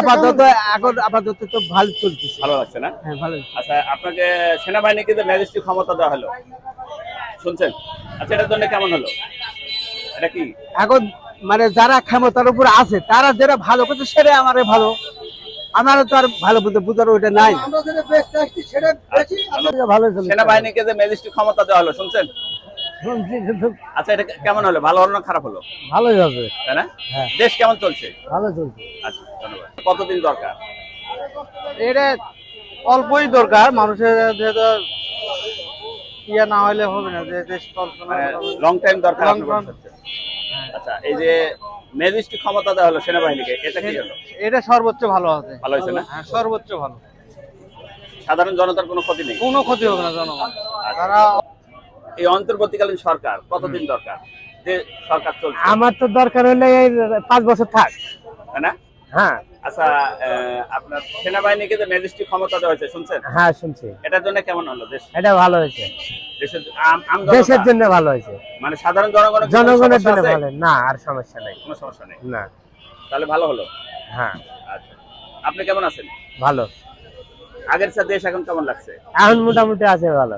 আপাতত এখন আপাতত তো ভালো চলতেছে। ভালো লাগছে না? হ্যাঁ ভালো আচ্ছা আপনাকে সেনাবাহিনীকে যে ম্যাজিস্ট্রি ক্ষমতা দেওয়া হলো শুনছেন? আচ্ছা এটার জন্য কেমন হলো? এটা কি? এখন মানে যারা ক্ষমতার উপর আছে তারা যারা ভালো করছে সেটাই আমার ভালো। আমারও তো আর ভালো বুঝতে বুঝার ওইটা নাই। ভালো সেনাবাহিনীকে যে ম্যাজিস্ট্রি ক্ষমতা দেওয়া হলো শুনছেন? আচ্ছা এটা কেমন হলো? ভালো হলো না খারাপ হলো? ভালোই হবে। তাই না? হ্যাঁ। দেশ কেমন চলছে? ভালো চলছে। আচ্ছা ধন্যবাদ। কতদিন দরকার? এটা অল্পই দরকার মানুষের যেহেতু ইয়ে না হলে হবে না যে দেশ কল্পনা লং টাইম দরকার। আচ্ছা এই যে ম্যাজিস্ট্রি ক্ষমতা দেওয়া হলো সেনাবাহিনীকে এটা কি হলো? এটা সর্বোচ্চ ভালো হবে ভালো হয়েছে না? হ্যাঁ সর্বোচ্চ ভালো। সাধারণ জনতার কোনো ক্ষতি নেই? কোনো ক্ষতি হবে না জনগণ। তারা এই অন্তর্বর্তীকালীন সরকার কতদিন দরকার যে সরকার চলছে? আমার তো দরকার হলে এই পাঁচ বছর থাক। তাই না? হ্যাঁ। আচ্ছা আপনার সেনাবাহিনীকে যে ম্যাজিস্ট্রি ক্ষমতা দেওয়া হয়েছে শুনছেন? হ্যাঁ শুনছি। এটার জন্য কেমন হলো? দেশ এটা ভালো হয়েছে। দেশের জন্য ভালো হয়েছে। মানে সাধারণ জনগণের জনগণের জন্য ভালো না আর সমস্যা নাই। কোনো সমস্যা নেই? না। তাহলে ভালো হলো? হ্যাঁ। আচ্ছা। আপনি কেমন আছেন? ভালো। আগের সাথে দেশ এখন কেমন লাগছে? এখন মোটামুটি আছে ভালো।